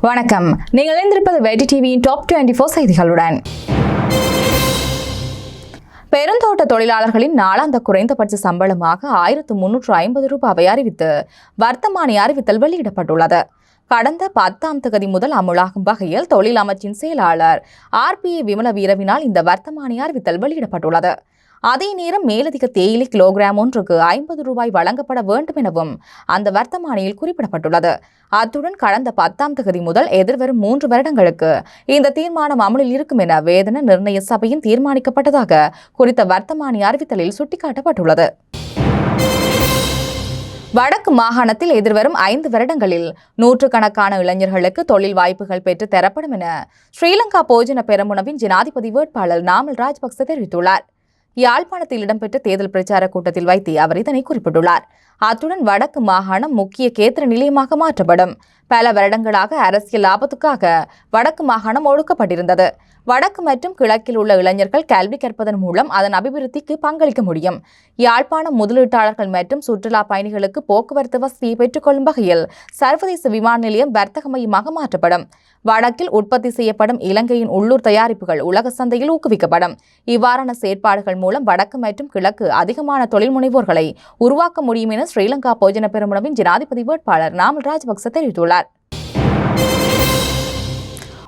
வணக்கம். நீங்கள் இணைந்திருப்பது வெடி டிவியின் டாப் டுவெண்டி ஃபோர் செய்திகளுடன். பெருந்தோட்ட தொழிலாளர்களின் நாளாந்த குறைந்தபட்ச சம்பளமாக ஆயிரத்து முன்னூற்று ஐம்பது ரூபாவை அறிவித்து வர்த்தமானி அறிவித்தல் வெளியிடப்பட்டுள்ளது. கடந்த பத்தாம் தகுதி முதல் அமுலாகும் வகையில் தொழில் அமைச்சின் செயலாளர் ஆர்பிஏ விமல வீரவினால் இந்த வர்த்தமானி அறிவித்தல் வெளியிடப்பட்டுள்ளது. அதே நேரம் மேலதிக தேயிலை கிலோகிராம் ஒன்றுக்கு ஐம்பது ரூபாய் வழங்கப்பட வேண்டும் எனவும் அந்த வர்த்தமானியில் குறிப்பிடப்பட்டுள்ளது. அத்துடன் கடந்த பத்தாம் தேதி முதல் எதிர்வரும் மூன்று வருடங்களுக்கு இந்த தீர்மானம் அமலில் இருக்கும் என வேதன நிர்ணய சபையின் தீர்மானிக்கப்பட்டதாக குறித்த வர்த்தமானி அறிவித்தலில் சுட்டிக்காட்டப்பட்டுள்ளது. வடக்கு மாகாணத்தில் எதிர்வரும் ஐந்து வருடங்களில் நூற்றுக்கணக்கான இளைஞர்களுக்கு தொழில் வாய்ப்புகள் பெற்று தரப்படும் என ஸ்ரீலங்கா போஜன பெரமுனவின் ஜனாதிபதி வேட்பாளர் நாமல் ராஜபக்ச தெரிவித்துள்ளார். யாழ்ப்பாணத்தில் இடம்பெற்ற தேர்தல் பிரச்சார கூட்டத்தில் வைத்து அவர் இதனை குறிப்பிட்டுள்ளார். அத்துடன் வடக்கு மாகாணம் முக்கிய கேத்திர நிலையமாக மாற்றப்படும். பல வருடங்களாக அரசியல் லாபத்துக்காக வடக்கு மாகாணம் ஒழுக்கப்பட்டிருந்தது வடக்கு மற்றும் கிழக்கில் உள்ள இளைஞர்கள் கல்வி கற்பதன் மூலம் அதன் அபிவிருத்திக்கு பங்களிக்க முடியும். யாழ்ப்பாண முதலீட்டாளர்கள் மற்றும் சுற்றுலா பயணிகளுக்கு போக்குவரத்து வசதியை பெற்றுக்கொள்ளும் வகையில் சர்வதேச விமான நிலையம் வர்த்தக மையமாக மாற்றப்படும். வடக்கில் உற்பத்தி செய்யப்படும் இலங்கையின் உள்ளூர் தயாரிப்புகள் உலக சந்தையில் ஊக்குவிக்கப்படும். இவ்வாறான செயற்பாடுகள் மூலம் வடக்கு மற்றும் கிழக்கு அதிகமான தொழில் முனைவோர்களை உருவாக்க முடியும் என ஸ்ரீலங்கா போஜன பெருமளவின் ஜனாதிபதி வேட்பாளர் நாமல் ராஜபக்ச தெரிவித்துள்ளார்.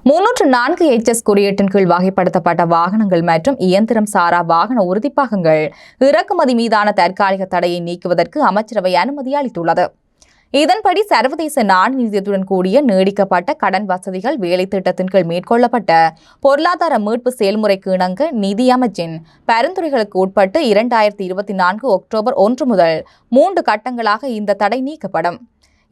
முன்னூற்று நான்கு எச்எஸ் குறியீட்டின் கீழ் வகைப்படுத்தப்பட்ட வாகனங்கள் மற்றும் இயந்திரம் சாரா வாகன உறுதிப்பாகங்கள் இறக்குமதி மீதான தற்காலிக தடையை நீக்குவதற்கு அமைச்சரவை அனுமதி அளித்துள்ளது. இதன்படி சர்வதேச நாணயத்துடன் கூடிய நீடிக்கப்பட்ட கடன் வசதிகள் வேலை திட்டத்தின் கீழ் மேற்கொள்ளப்பட்ட பொருளாதார மீட்பு செயல்முறைக்கு இணங்க நிதியமைச்சின் பரிந்துரைகளுக்கு உட்பட்டு இரண்டாயிரத்தி இருபத்தி நான்கு அக்டோபர் ஒன்று முதல் மூன்று கட்டங்களாக இந்த தடை நீக்கப்படும்.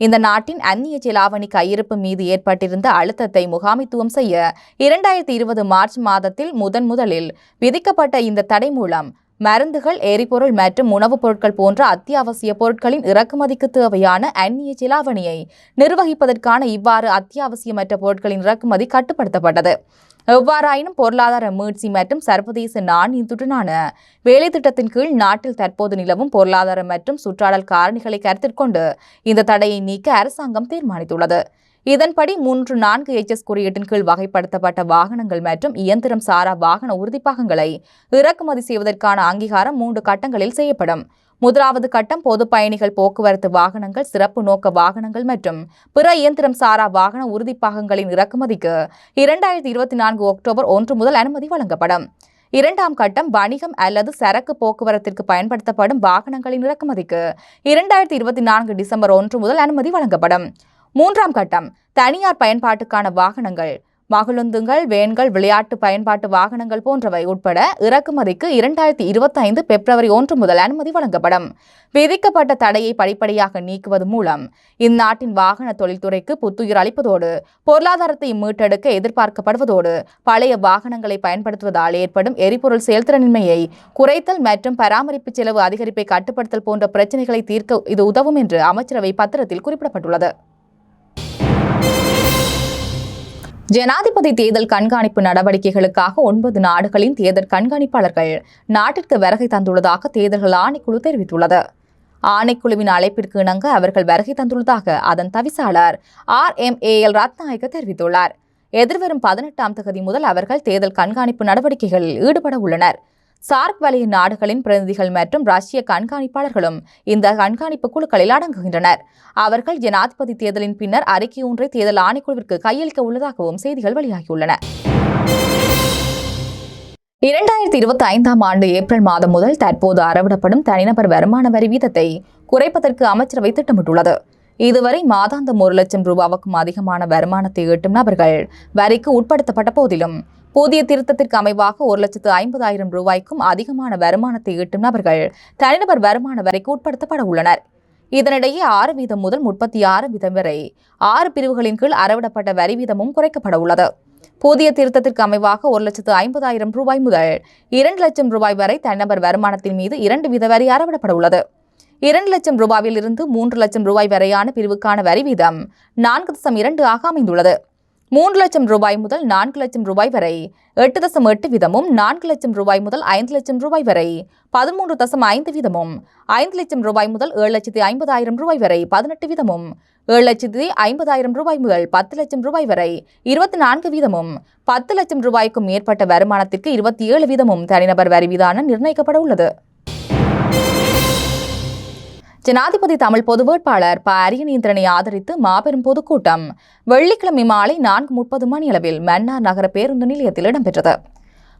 இந்த நாட்டின் அந்நிய செலாவணி கையிருப்பு மீது ஏற்பட்டிருந்த அழுத்தத்தை முகாமித்துவம் செய்ய இரண்டாயிரத்தி இருபது மார்ச் மாதத்தில் முதன் முதலில் விதிக்கப்பட்ட இந்த தடை மூலம் மருந்துகள் எரிபொருள் மற்றும் உணவுப் பொருட்கள் போன்ற அத்தியாவசிய பொருட்களின் இறக்குமதிக்கு தேவையான அந்நிய செலாவணியை நிர்வகிப்பதற்கான இவ்வாறு அத்தியாவசியமற்ற பொருட்களின் இறக்குமதி கட்டுப்படுத்தப்பட்டது. எவ்வாறாயினும் பொருளாதார மீட்சி மற்றும் சர்வதேச நாணயத்துடனான வேலை திட்டத்தின் கீழ் நாட்டில் தற்போது நிலவும் பொருளாதார மற்றும் சுற்றாடல் காரணிகளை கருத்தில் கொண்டு இந்த தடையை நீக்க அரசாங்கம் தீர்மானித்துள்ளது. இதன்படி மூன்று நான்கு எச்எஸ் குறியீட்டின் கீழ் வகைப்படுத்தப்பட்ட வாகனங்கள் மற்றும் இயந்திரம் சாரா வாகன உறுதிப்பாகங்களை இறக்குமதி செய்வதற்கான அங்கீகாரம் மூன்று கட்டங்களில் செய்யப்படும். முதலாவது கட்டம் பொது பயணிகள் போக்குவரத்து வாகனங்கள் சிறப்பு நோக்க வாகனங்கள் மற்றும் பிற இயந்திரம் சாரா வாகன உறுதிப்பாகங்களின் இறக்குமதிக்கு இரண்டாயிரத்தி இருபத்தி நான்கு அக்டோபர் ஒன்று முதல் அனுமதி வழங்கப்படும். இரண்டாம் கட்டம் வணிகம் அல்லது சரக்கு போக்குவரத்திற்கு பயன்படுத்தப்படும் வாகனங்களின் இறக்குமதிக்கு இரண்டாயிரத்தி இருபத்தி நான்கு டிசம்பர் ஒன்று முதல் அனுமதி வழங்கப்படும். மூன்றாம் கட்டம் தனியார் பயன்பாட்டுக்கான வாகனங்கள் மகளுந்துங்கள் வேன்கள் விளையாட்டு பயன்பாட்டு வாகனங்கள் போன்றவை உட்பட இறக்குமதிக்கு இரண்டாயிரத்தி இருபத்தி ஐந்து பிப்ரவரி ஒன்று முதல் அனுமதி வழங்கப்படும். விதிக்கப்பட்ட தடையை படிப்படியாக நீக்குவது மூலம் இந்நாட்டின் வாகன தொழில்துறைக்கு புத்துயிர் அளிப்பதோடு பொருளாதாரத்தை மீட்டெடுக்க எதிர்பார்க்கப்படுவதோடு பழைய வாகனங்களை பயன்படுத்துவதால் ஏற்படும் எரிபொருள் செயல்திறனின்மையை குறைத்தல் மற்றும் பராமரிப்பு செலவு அதிகரிப்பை கட்டுப்படுத்தல் போன்ற பிரச்சினைகளை தீர்க்க இது உதவும் என்று அமைச்சரவை பத்திரத்தில் குறிப்பிடப்பட்டுள்ளது. ஜனாதிபதி தேர்தல் கண்காணிப்பு நடவடிக்கைகளுக்காக ஒன்பது நாடுகளின் தேர்தல் கண்காணிப்பாளர்கள் நாட்டிற்கு வருகை தந்துள்ளதாக தேர்தல்கள் ஆணைக்குழு தெரிவித்துள்ளது. ஆணைக்குழுவின் அழைப்பிற்கு இணங்க அவர்கள் வருகை தந்துள்ளதாக அதன் தவிசாளர் R. M. A. L. Ratnayake தெரிவித்துள்ளார். எதிர்வரும் பதினெட்டாம் தேதி முதல் அவர்கள் தேர்தல் கண்காணிப்பு நடவடிக்கைகளில் ஈடுபட உள்ளனர். சார்க் வலய நாடுகளின் பிரதிநிதிகள் மற்றும் ரஷ்ய கண்காணிப்பாளர்களும் இந்த கண்காணிப்பு குழுக்களில் அடங்குகின்றனர். அவர்கள் ஜனாதிபதி தேர்தலின் பின்னர் அறிக்கை ஒன்றை தேர்தல் ஆணைக்குழுவிற்கு கையளிக்க உள்ளதாகவும் செய்திகள் வெளியாகியுள்ளன. இரண்டாயிரத்தி இருபத்தி ஐந்தாம் ஆண்டு ஏப்ரல் மாதம் முதல் தற்போது அறவிடப்படும் தனிநபர் வருமான வரி வீதத்தை குறைப்பதற்கு அமைச்சரவை திட்டமிட்டுள்ளது. இதுவரை மாதாந்தம் ஒரு லட்சம் ரூபாவுக்கும் அதிகமான வருமானத்தை ஈட்டும் நபர்கள் வரிக்கு உட்படுத்தப்பட்ட போதிலும் புதிய திருத்தத்திற்கு அமைவாக ஒரு லட்சத்து ஐம்பதாயிரம் ரூபாய்க்கும் அதிகமான வருமானத்தை ஈட்டும் நபர்கள் தனிநபர் வருமான வரைக்கு உட்படுத்தப்பட உள்ளனர். இதனிடையே ஆறு வீதம் முதல் முப்பத்தி ஆறு வீதம் வரை ஆறு பிரிவுகளின் கீழ் அறவிடப்பட்ட வரி வீதமும் குறைக்கப்பட உள்ளது. புதிய திருத்தத்திற்கு அமைவாக ஒரு லட்சத்து ஐம்பதாயிரம் ரூபாய் முதல் இரண்டு லட்சம் ரூபாய் வரை தனிநபர் வருமானத்தின் மீது இரண்டு வீத வரி அறவிடப்பட உள்ளது. இரண்டு லட்சம் ரூபாயில் இருந்து மூன்று லட்சம் ரூபாய் வரையான பிரிவுக்கான வரி வீதம் நான்கு தசம் இரண்டு ஆக அமைந்துள்ளது. மூன்று லட்சம் ரூபாய் முதல் நான்கு லட்சம் ரூபாய் வரை எட்டு தசம் எட்டு வீதமும் நான்கு லட்சம் ரூபாய் முதல் ஐந்து லட்சம் ரூபாய் வரை பதிமூன்று தசம் ஐந்து வீதமும் ஐந்து லட்சம் ரூபாய் முதல் ஏழு லட்சத்தி ஐம்பதாயிரம் ரூபாய் வரை பதினெட்டு வீதமும் ஏழு லட்சத்தி ஐம்பதாயிரம் ரூபாய் முதல் பத்து லட்சம் ரூபாய் வரை இருபத்தி நான்கு வீதமும் பத்து லட்சம் ரூபாய்க்கும் மேற்பட்ட வருமானத்திற்கு இருபத்தி ஏழு வீதமும் தனிநபர் வரி வீதான நிர்ணயிக்கப்பட உள்ளது. ஜனாதிபதி தமிழ் பொது வேட்பாளர் ப. அரியநேந்திரனை ஆதரித்து மாபெரும் பொதுக்கூட்டம். வெள்ளிக்கிழமை மாலை நான்கு முப்பது மணியளவில் மன்னார் நகர பேருந்து நிலையத்தில் இடம்பெற்றது.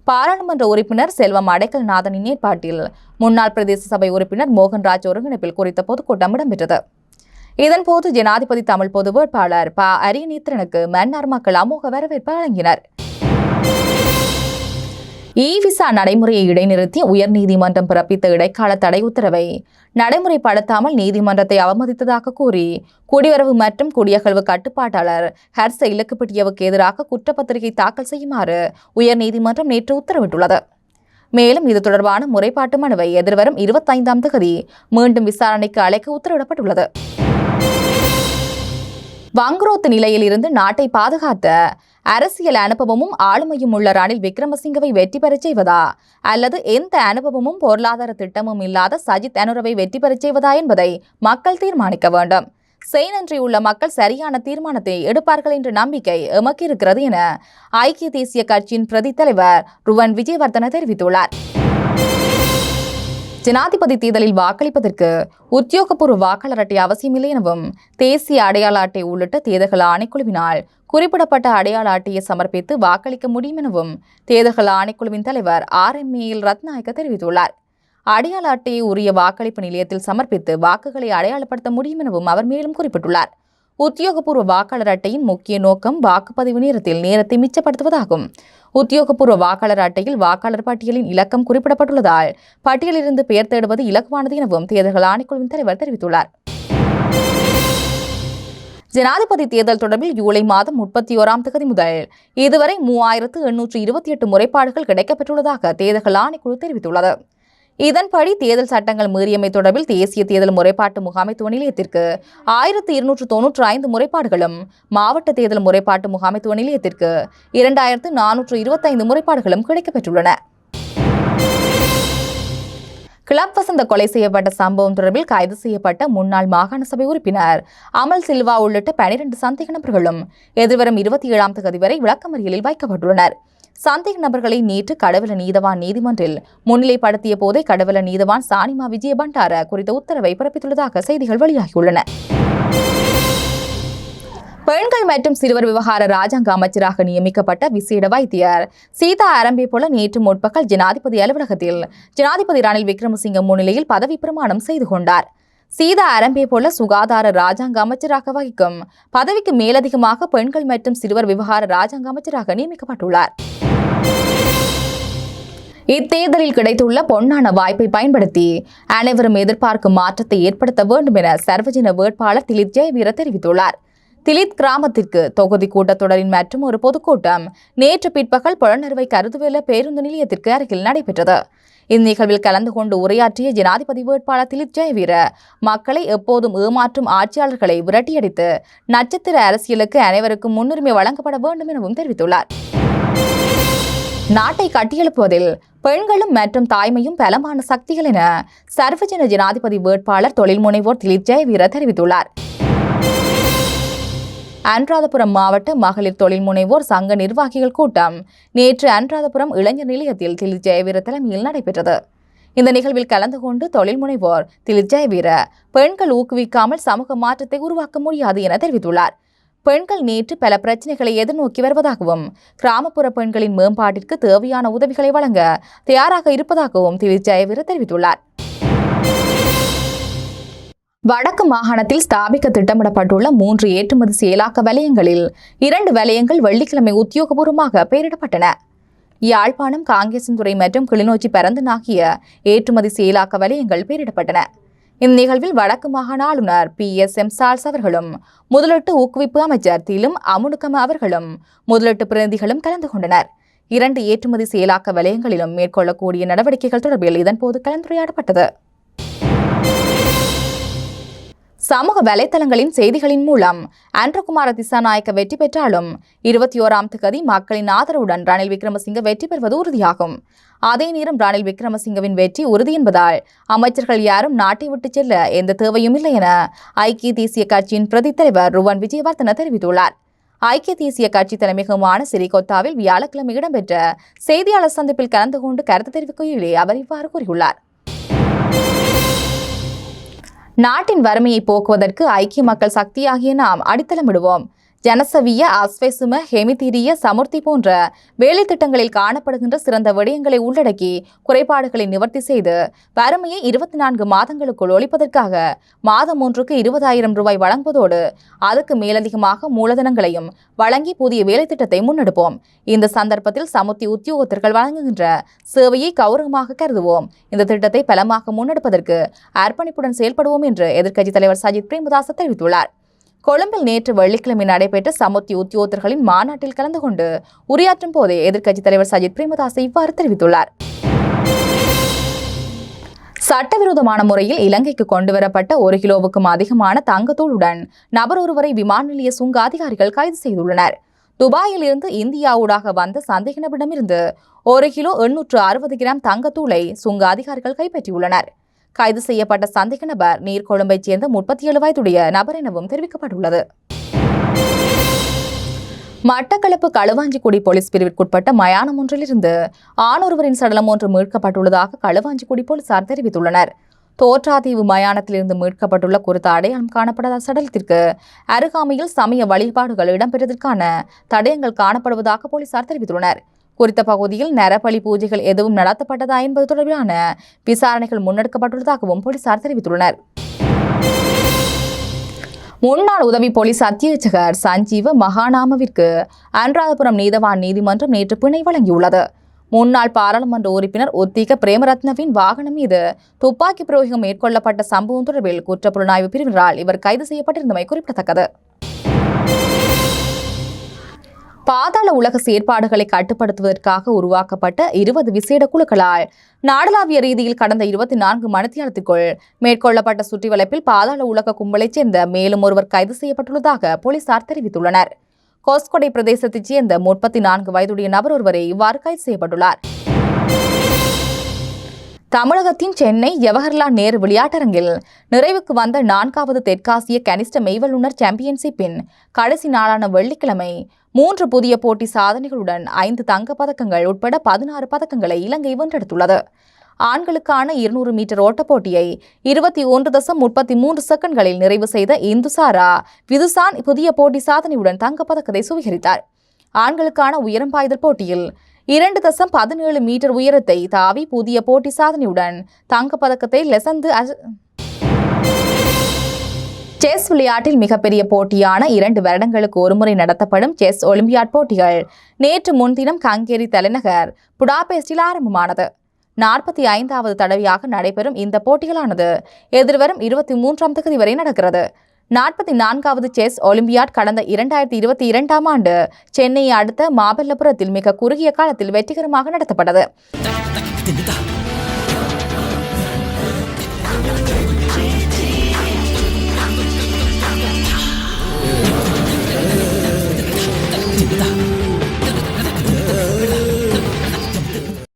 பாராளுமன்ற உறுப்பினர் செல்வம் அடைக்கல்நாதனின் ஏற்பாட்டில் முன்னாள் பிரதேச சபை உறுப்பினர் மோகன்ராஜ் ஒருங்கிணைப்பில் குறித்த பொதுக்கூட்டம் இடம்பெற்றது. இதன்போது ஜனாதிபதி தமிழ் பொது வேட்பாளர் ப. அரியநேத்திரனுக்கு மன்னார் மக்கள் அமோக வரவேற்பு வழங்கினர். இ விசா நடைமுறையை இடைநிறுத்தி உயர்நீதிமன்றம் பிறப்பித்த இடைக்கால தடை உத்தரவை நடைமுறைப்படுத்தாமல் நீதிமன்றத்தை அவமதித்ததாக கூறி குடிவரவு மற்றும் குடியகழ்வு கட்டுப்பாட்டாளர் ஹர்ச இலக்குப்பட்டியவுக்கு எதிராக குற்றப்பத்திரிகை தாக்கல் செய்யுமாறு உயர்நீதிமன்றம் நேற்று உத்தரவிட்டுள்ளது. மேலும் இது தொடர்பான முறைப்பாட்டு மனுவை எதிர்வரும் இருபத்தைந்தாம் தேதி மீண்டும் விசாரணைக்கு அழைக்க உத்தரவிடப்பட்டுள்ளது. வங்குரோத்து நிலையில் இருந்து நாட்டை பாதுகாத்த அரசியல் அனுபவமும் ஆளுமையும் உள்ள ரணில் விக்ரமசிங்கவை வெற்றி பெறச் செய்வதா? அல்லது எந்த அனுபவமும் பொருளாதார திட்டமும் இல்லாத சஜித் அனுரவை வெற்றி பெறச் செய்வதா என்பதை மக்கள் தீர்மானிக்க வேண்டும். செய்நன்றி உள்ள மக்கள் சரியான தீர்மானத்தை எடுப்பார்கள் என்ற நம்பிக்கை எமக்கு இருக்கிறது என ஐக்கிய தேசிய கட்சியின் பிரதி தலைவர் ருவன் விஜயவர்தன தெரிவித்துள்ளார். ஜனாதிபதி தேர்தலில் வாக்களிப்பதற்கு உத்தியோகபூர்வ வாக்காளர் அட்டை அவசியமில்லை எனவும் தேசிய அடையாள அட்டை உள்ளிட்ட தேர்தல்கள் ஆணைக்குழுவினால் குறிப்பிடப்பட்ட அடையாள அட்டையை சமர்ப்பித்து வாக்களிக்க முடியும் எனவும் தேர்தல்கள் ஆணைக்குழுவின் தலைவர் ஆர் எம் ஏல் ரத்நாயக்க தெரிவித்துள்ளார். அடையாள அட்டையை உரிய வாக்களிப்பு நிலையத்தில் சமர்ப்பித்து வாக்குகளை அடையாளப்படுத்த முடியும் எனவும் அவர் மேலும் குறிப்பிட்டுள்ளார். உத்தியோகபூர்வ வாக்காளர் அட்டையின் முக்கிய நோக்கம் வாக்குப்பதிவு நேரத்தில் நேரத்தை மிச்சப்படுத்துவதாகும். உத்தியோகபூர்வ வாக்காளர் அட்டையில் வாக்காளர் பட்டியலின் இலக்கம் குறிப்பிடப்பட்டுள்ளதால் பட்டியலிலிருந்து பெயர் தேடுவது இலக்குவானது எனவும் தேர்தல்கள் ஆணைக்குழுவின் தலைவர் தெரிவித்துள்ளார். ஜனாதிபதி தேர்தல் தொடர்பில் ஜூலை மாதம் முப்பத்தி ஓராம் தேதி முதல் இதுவரை மூவாயிரத்து எண்ணூற்று இருபத்தி எட்டு முறைப்பாடுகள் கிடைக்கப்பெற்றுள்ளதாக தேர்தல்கள் ஆணைக்குழு தெரிவித்துள்ளது. இதன்படி தேர்தல் சட்டங்கள் மீறியமை தொடர்பில் தேசிய தேர்தல் முறைப்பாட்டு முகாமைத்துவ நிலையத்திற்கு ஆயிரத்தி இருநூற்று தொன்னூற்று ஐந்து முறைப்பாடுகளும் மாவட்ட தேர்தல் முறைப்பாட்டு முகாமைத்துவ நிலையத்திற்கு இரண்டாயிரத்து நானூற்று இருபத்தைந்து முறைப்பாடுகளும் கிடைக்கப்பெற்றுள்ளன. கிளப் வசந்த கொலை செய்யப்பட்ட சம்பவம் தொடர்பில் கைது செய்யப்பட்ட முன்னாள் மாகாண சபை உறுப்பினர் அமல் சில்வா உள்ளிட்ட பனிரெண்டு சந்தேக நபர்களும் எதிர்வரும் இருபத்தி ஏழாம் தேதி வரை விளக்கமறியலில் வைக்கப்பட்டுள்ளனர். சந்தேக நபர்களை நேற்று கடவுள நீதவான் நீதிமன்றில் முன்னிலைப்படுத்திய போதே கடவுள நீதவான் சானிமா விஜய பண்டார குறித்த உத்தரவை பிறப்பித்துள்ளதாக செய்திகள் வெளியாகியுள்ளன. பெண்கள் மற்றும் சிறுவர் விவகார ராஜாங்க அமைச்சராக நியமிக்கப்பட்ட விசேட வைத்தியர் சீதா அரம்பி போல நேற்று முற்பகல் ஜனாதிபதி அலுவலகத்தில் ஜனாதிபதி ரணில் விக்ரமசிங்க முன்னிலையில் பதவி பிரமாணம் செய்து கொண்டார். சீதா அரம்பே போல சுகாதார ராஜாங்க அமைச்சராக வகிக்கும் பதவிக்கு மேலதிகமாக பெண்கள் மற்றும் சிறுவர் விவகார ராஜாங்க அமைச்சராக நியமிக்கப்பட்டுள்ளார். இத்தேர்தலில் கிடைத்துள்ள பொன்னான வாய்ப்பை பயன்படுத்தி அனைவரும் எதிர்பார்க்கும் மாற்றத்தை ஏற்படுத்த வேண்டும் என சர்வஜன வேட்பாளர் திலித் ஜெயவீர தெரிவித்துள்ளார். திலித் கிராமத்திற்கு தொகுதி கூட்டத்தொடரின் மற்றும் ஒரு பொதுக்கூட்டம் நேற்று பிற்பகல் புலனறுவை கருதுவேல பேருந்து நிலையத்திற்கு அருகில் நடைபெற்றது. இந்நிகழ்வில் கலந்து கொண்டு உரையாற்றிய ஜனாதிபதி வேட்பாளர் திலித் ஜெயவீர மக்களை எப்போதும் ஏமாற்றும் ஆட்சியாளர்களை விரட்டியடித்து நட்சத்திர அரசியலுக்கு அனைவருக்கும் முன்னுரிமை வழங்கப்பட வேண்டும் எனவும் தெரிவித்துள்ளார். நாட்டை கட்டியெழுப்புவதில் பெண்களும் மற்றும் தாய்மையும் பலமான சக்திகள் என சர்வஜன ஜனாதிபதி வேட்பாளர் தொழில் முனைவோர் திலீப் ஜெயவீர தெரிவித்துள்ளார். அனுராதபுரம் மாவட்ட மகளிர் தொழில் முனைவோர் சங்க நிர்வாகிகள் கூட்டம் நேற்று அனுராதபுரம் இளைஞர் நிலையத்தில் திலீப் ஜெயவீர தலைமையில் நடைபெற்றது. இந்த நிகழ்வில் கலந்து கொண்டு தொழில் முனைவோர் திலீப் ஜெயவீர பெண்கள் ஊக்குவிக்காமல் சமூக மாற்றத்தை உருவாக்க முடியாது என தெரிவித்துள்ளார். பெண்கள் நேற்று பல பிரச்சனைகளை எதிர்நோக்கி வருவதாகவும் கிராமப்புற பெண்களின் மேம்பாட்டிற்கு தேவையான உதவிகளை வழங்க தயாராக இருப்பதாகவும் திரு. ஜெயவீர தெரிவித்துள்ளார். வடக்கு மாகாணத்தில் ஸ்தாபிக்க திட்டமிடப்பட்டுள்ள மூன்று ஏற்றுமதி செயலாக்க வலயங்களில் இரண்டு வலயங்கள் வெள்ளிக்கிழமை உத்தியோகபூர்வமாக பெயரிடப்பட்டன. யாழ்ப்பாணம் காங்கேசன்துறை மற்றும் கிளிநொச்சி பரந்தன் ஆகிய ஏற்றுமதி செயலாக்க வலயங்கள் பெயரிடப்பட்டன. இந்நிகழ்வில் வடக்கு மாகாண ஆளுநர் பி. எஸ். எம். சால்ஸ் அவர்களும் முதலீட்டு ஊக்குவிப்பு அமைச்சர் திலும் அமுனுக்கம அவர்களும் முதலீட்டு பிரதிநிதிகளும் கலந்து கொண்டனர். இரண்டு ஏற்றுமதி செயலாக்க வலயங்களிலும் மேற்கொள்ளக்கூடிய நடவடிக்கைகள் தொடர்பில் இதன்போது கலந்துரையாடப்பட்டது. சமூக வலைத்தளங்களின் செய்திகளின் மூலம் அன்றகுமார திசாநாயக்க வெற்றி பெற்றாலும் இருபத்தி ஓராம் தேதி மக்களின் ஆதரவுடன் ரணில் விக்ரமசிங்க வெற்றி பெறுவது உறுதியாகும். அதே நேரம் ரணில் விக்ரமசிங்கவின் வெற்றி உறுதி என்பதால் அமைச்சர்கள் யாரும் நாட்டை விட்டு செல்ல எந்த தேவையும் இல்லை என ஐக்கிய தேசிய கட்சியின் பிரதி தலைவர் ருவன் விஜயவர்தன தெரிவித்துள்ளார். ஐக்கிய தேசிய கட்சி தலைமையகமான சிறிகொத்தாவில் வியாழக்கிழமை இடம்பெற்ற செய்தியாளர் சந்திப்பில் கலந்து கொண்டு கருத்து தெரிவிக்கையிலே அவர் இவ்வாறு கூறியுள்ளார். நாட்டின் வறுமையை போக்குவதற்கு ஐக்கிய மக்கள் சக்தியாகிய நாம் அடித்தளமிடுவோம். ஜனசவிய அஸ்வெசும ஹெமிதீரிய சமுர்த்தி போன்ற வேலை திட்டங்களில் காணப்படுகின்ற சிறந்த விடயங்களை உள்ளடக்கி குறைபாடுகளை நிவர்த்தி செய்து வறுமையை இருபத்தி நான்கு மாதங்களுக்குள் ஒழிப்பதற்காக மாதம் ஒன்றுக்கு இருபதாயிரம் ரூபாய் வழங்குவதோடு அதுக்கு மேலதிகமாக மூலதனங்களையும் வழங்கி புதிய வேலை திட்டத்தை முன்னெடுப்போம். இந்த சந்தர்ப்பத்தில் சமுர்த்தி உத்தியோகத்தர்கள் வழங்குகின்ற சேவையை கௌரவமாக கருதுவோம். இந்த திட்டத்தை பலமாக முன்னெடுப்பதற்கு அர்ப்பணிப்புடன் செயல்படுவோம் என்று எதிர்க்கட்சித் தலைவர் சஜித் பிரேமதாச தெரிவித்துள்ளார். கொழும்பில் நேற்று வெள்ளிக்கிழமை நடைபெற்ற சமுத்தி உத்தியோகர்களின் மாநாட்டில் கலந்து கொண்டு உரையாற்றும் போதே எதிர்க்கட்சித் தலைவர் சஜித் பிரேமதாஸ் இவ்வாறு தெரிவித்துள்ளார். சட்டவிரோதமான முறையில் இலங்கைக்கு கொண்டுவரப்பட்ட ஒரு கிலோவுக்கும் அதிகமான தங்கத்தூளுடன் நபர் ஒருவரை விமான நிலைய சுங்க அதிகாரிகள் கைது செய்துள்ளனர். துபாயில் இருந்து இந்தியாவூடாக வந்த சந்தேக நபரிடமிருந்து ஒரு கிலோ எண்ணூற்று அறுபது கிராம் தங்கத்தூளை சுங்க அதிகாரிகள் கைப்பற்றியுள்ளனர். கைது செய்யப்பட்ட சந்தேக நபர் நீர்கொழும்பைச் சேர்ந்த முப்பத்தி ஏழு வயதுடைய நபர் எனவும் தெரிவிக்கப்பட்டுள்ளது. மட்டக்களப்பு களுவாஞ்சிக்குடி போலீஸ் பிரிவிற்குட்பட்ட மயானம் ஒன்றிலிருந்து ஆணொருவரின் சடலம் ஒன்று மீட்கப்பட்டுள்ளதாக களுவாஞ்சிக்குடி போலீசார் தெரிவித்துள்ளனர். தோற்றாதீவு மயானத்திலிருந்து மீட்கப்பட்டுள்ள குறித்த அடையாளம் காணப்படாத சடலத்திற்கு அருகாமையில் சமய வழிபாடுகள் இடம்பெற்றதற்கான தடயங்கள் காணப்படுவதாக போலீசார் தெரிவித்துள்ளனர். குறித்த பகுதியில் நரபலி பூஜைகள் எதுவும் நடத்தப்பட்டதா என்பது தொடர்பிலான விசாரணைகள் முன்னெடுக்கப்பட்டுள்ளதாகவும் போலீசார் தெரிவித்துள்ளனர். முன்னாள் உதவி போலீஸ் அத்தியட்சகர் சஞ்சீவ மகாநாமவிற்கு அனுராதபுரம் நீதவான் நீதிமன்றம் நேற்று பிணை வழங்கியுள்ளது. முன்னாள் பாராளுமன்ற உறுப்பினர் ஒத்திக பிரேமரத்னவின் வாகனம் மீது துப்பாக்கி பிரயோகம் மேற்கொள்ளப்பட்ட சம்பவம் தொடர்பில் குற்றப்புலனாய்வு பிரிவினரால் இவர் கைது செய்யப்பட்டிருந்தமை குறிப்பிடத்தக்கது. பாதாள உலக செயற்பாடுகளை கட்டுப்படுத்துவதற்காக உருவாக்கப்பட்ட இருபது விசேட குழுக்களால் நாடளாவிய ரீதியில் கடந்த இருபத்தி நான்கு மணித்தியாலத்திற்குள் மேற்கொள்ளப்பட்ட சுற்றிவளைப்பில் பாதாள உலக கும்பலைச் சேர்ந்த மேலும் ஒருவர் கைது செய்யப்பட்டுள்ளதாக போலீசார் தெரிவித்துள்ளனர். கோஸ்கொடை பிரதேசத்தைச் சேர்ந்த முப்பத்தி நான்கு வயதுடைய நபர் ஒருவரை இவ்வாறு கைது செய்யப்பட்டுள்ளார். தமிழகத்தின் சென்னை ஜவஹர்லால் நேரு விளையாட்டரங்கில் நிறைவுக்கு வந்த நான்காவது தெற்காசிய கனிஷ்ட மெய்வல்லுநர் சாம்பியன்ஷிப்பின் கடைசி நாளான வெள்ளிக்கிழமை மூன்று புதிய போட்டி சாதனைகளுடன் ஐந்து தங்கப் பதக்கங்கள் உட்பட பதினாறு பதக்கங்களை இலங்கை வென்றெடுத்துள்ளது. ஆண்களுக்கான இருநூறு மீட்டர் ஓட்டப் போட்டியை இருபத்தி ஒன்று தசம் முப்பத்தி மூன்று செகண்ட்களில் நிறைவு செய்த இந்துசாரா விதுசான் புதிய போட்டி சாதனையுடன் தங்கப்பதக்கத்தை சுவீகரித்தார். ஆண்களுக்கான உயரம் பாய்தல் போட்டியில் இரண்டு தசம் பதினேழு மீட்டர் உயரத்தை தாவி புதிய போட்டி சாதனையுடன் தங்கப்பதக்கத்தை லெசந்து அஜ- செஸ் விளையாட்டில் மிகப்பெரிய போட்டியான இரண்டு வருடங்களுக்கு ஒருமுறை நடத்தப்படும் செஸ் ஒலிம்பியாட் போட்டிகள். நேற்று முன்தினம் கங்கேரி தலைநகர் புடாபேஸ்டில் ஆரம்பமானது. நாற்பத்தி ஐந்தாவது தடவையாக நடைபெறும் இந்த போட்டிகளானது எதிர்வரும் இருபத்தி மூன்றாம் தேதி வரை நடக்கிறது. நாற்பத்தி நான்காவது செஸ் ஒலிம்பியாட் கடந்த இரண்டாயிரத்தி இருபத்தி இரண்டாம் ஆண்டு சென்னையை அடுத்த மாமல்லபுரத்தில் மிக குறுகிய காலத்தில் வெற்றிகரமாக நடத்தப்பட்டது.